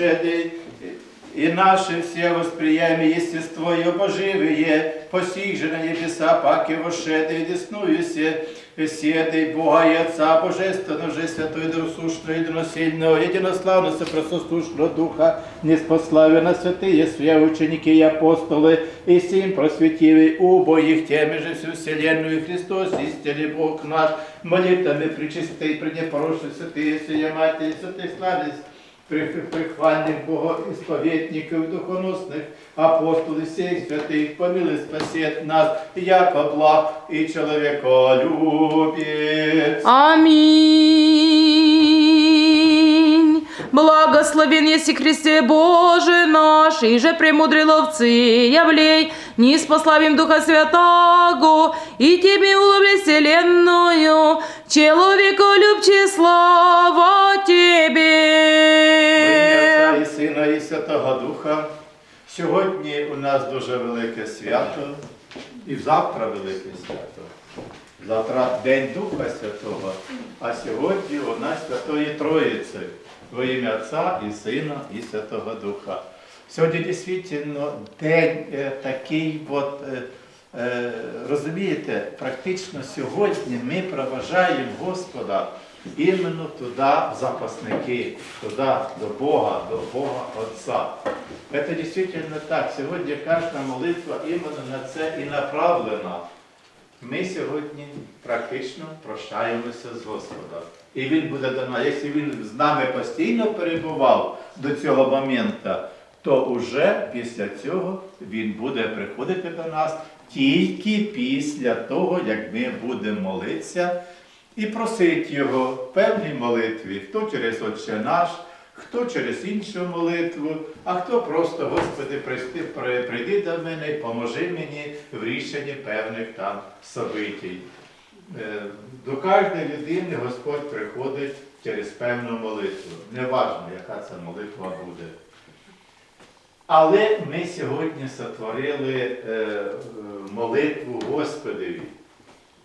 душевный, и наше все восприятие естество и обоживие, посих же на небеса, паки вошеды, деснуюся, седай Бога и Отца Божественного, же Святой Дросушного, Единосильного, Единославного, Сопросостушного Духа, неспославенно святые, свя ученики и апостолы, и сим просветивый убоих теми же всю вселенную Христос, истинный Бог наш, молитвами причистей, пренепороши святые, сия Матери, святые славись, прихвальних богоисповедників, духоносних апостолів всіх святих, помили спасет нас, як благ і чоловіколюбець. Аминь. Благословен еси Христе Боже наш, и же премудрый ловцы явлей, не спославим Духа Святаго, и Тебе уловле вселенную, человеколюбче слава Святого Духа. Сьогодні у нас дуже велике свято, і завтра велике свято. Завтра День Духа Святого, а сьогодні у нас Святої Троїці во ім'я Отця і Сина і Святого Духа. Сьогодні дійсно день е, такий, от, е, е, розумієте, практично сьогодні ми проважаємо Господа іменно туди, в запасники, туди, до Бога, до Бога Отця. Це дійсно так. Сьогодні кожна молитва іменно на це і направлена. Ми сьогодні практично прощаємося з Господом. І Він буде до нас. Якщо він з нами постійно перебував до цього моменту, то вже після цього він буде приходити до нас тільки після того, як ми будемо молитися і просити його в певній молитві, хто через Отче наш, хто через іншу молитву, а хто просто, Господи, прийди, при- прийди до мене і поможи мені в рішенні певних там собитій. Е, До кожної людини Господь приходить через певну молитву. Неважно, яка це молитва буде. Але ми сьогодні сотворили е, молитву Господеві.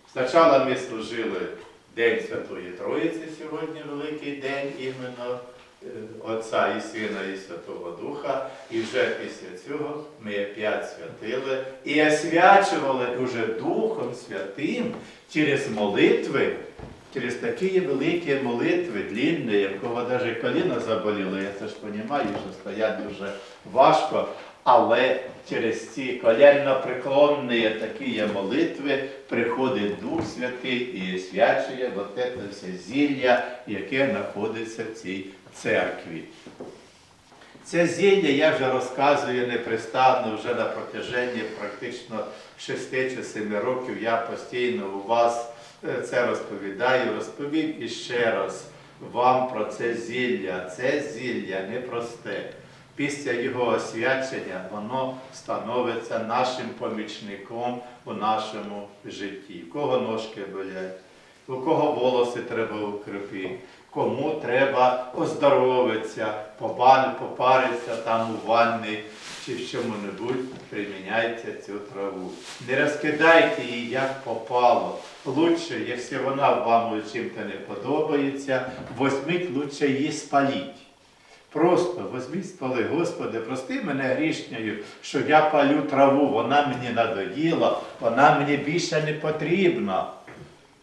Спочатку ми служили День Святої Троїці, сьогодні великий день іменно е, Отця і Сина і Святого Духа. І вже після цього ми п'ять святили і освячували уже Духом Святим через молитви, через такі великі молитви, длінні, якого навіть коліна заболіло, я це ж розумію, що стоять дуже важко. Але через ці колянно-преклонні такі молитви приходить Дух Святий і свячує вот це все зілля, яке знаходиться в цій церкві. Це зілля я вже розказую непристанно вже на протяженні практично 6 чи 7 років. Я постійно у вас е, це розповідаю, розповім іще раз вам про це зілля. Це зілля непросте. Після його освячення воно становиться нашим помічником у нашому житті. У кого ножки болять, у кого волоси треба укріпити, кому треба оздоровитися, попаритися там у ванні чи в чому-небудь приміняйте цю траву. Не розкидайте її як попало. Лучше, якщо вона вам чим-то не подобається, возьміть лучше її спаліть. Просто возьміть спали, Господи, прости мене грішнею, що я палю траву, вона мені надоїла, вона мені більше не потрібна.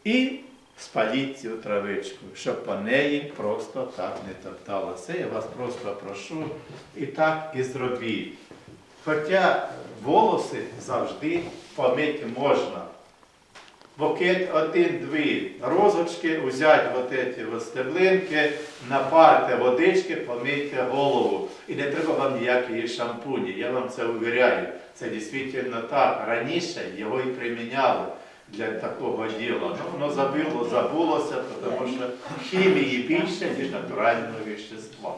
І спаліть цю травичку, щоб по неї просто так не топтало. Це я вас просто прошу і так і зробіть. Хоча волоси завжди помити можна. Букет один-дві розочки, взяти вот эти стеблинки, напарте водички, помийте голову. І не треба вам ніякої шампуні, я вам це увіряю. Це дійсно так. Раніше його і приміняли для такого діла. Ну, воно забило, забулося, тому що хімії більше, ніж натурального вещества.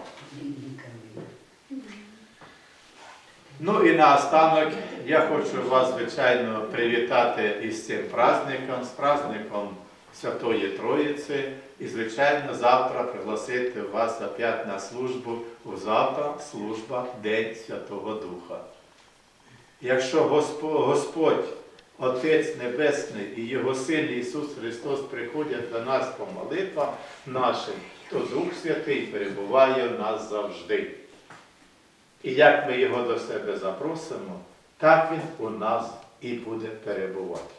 Ну і наостанок я хочу вас, звичайно, привітати із цим праздником, з праздником Святої Троїці. І, звичайно, завтра пригласити вас опять на службу. У завтра служба День Святого Духа. Якщо Господь, Отець Небесний і Його Син Ісус Христос приходять до нас по молитвам нашим, то Дух Святий перебуває в нас завжди. І як ми його до себе запросимо, так він у нас і буде перебувати.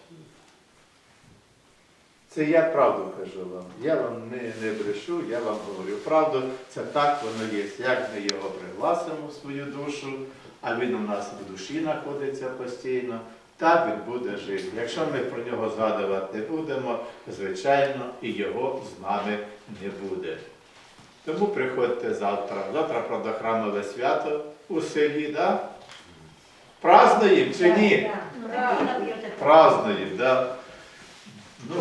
Це я правду кажу вам. Я вам не, не брешу, я вам говорю правду. Це так воно є. Як ми його пригласимо в свою душу, а він у нас в душі знаходиться постійно, так він буде жити. Якщо ми про нього згадувати не будемо, звичайно, і його з нами не буде. Тому приходьте завтра. Завтра, правда, храмове свято у селі, да? Празднуємо чи ні? Празднуємо, да? Ну,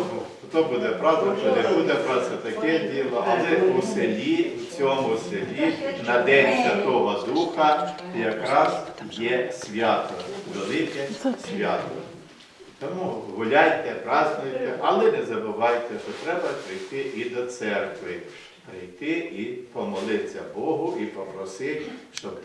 хто буде празднувати, хто не буде празднувати, таке діло. Але у селі, в цьому селі, на День Святого Духа якраз є свято, велике свято. Тому гуляйте, празднуйте, але не забувайте, що треба прийти і до церкви, прийти і помолитися Богу і попросити, щоб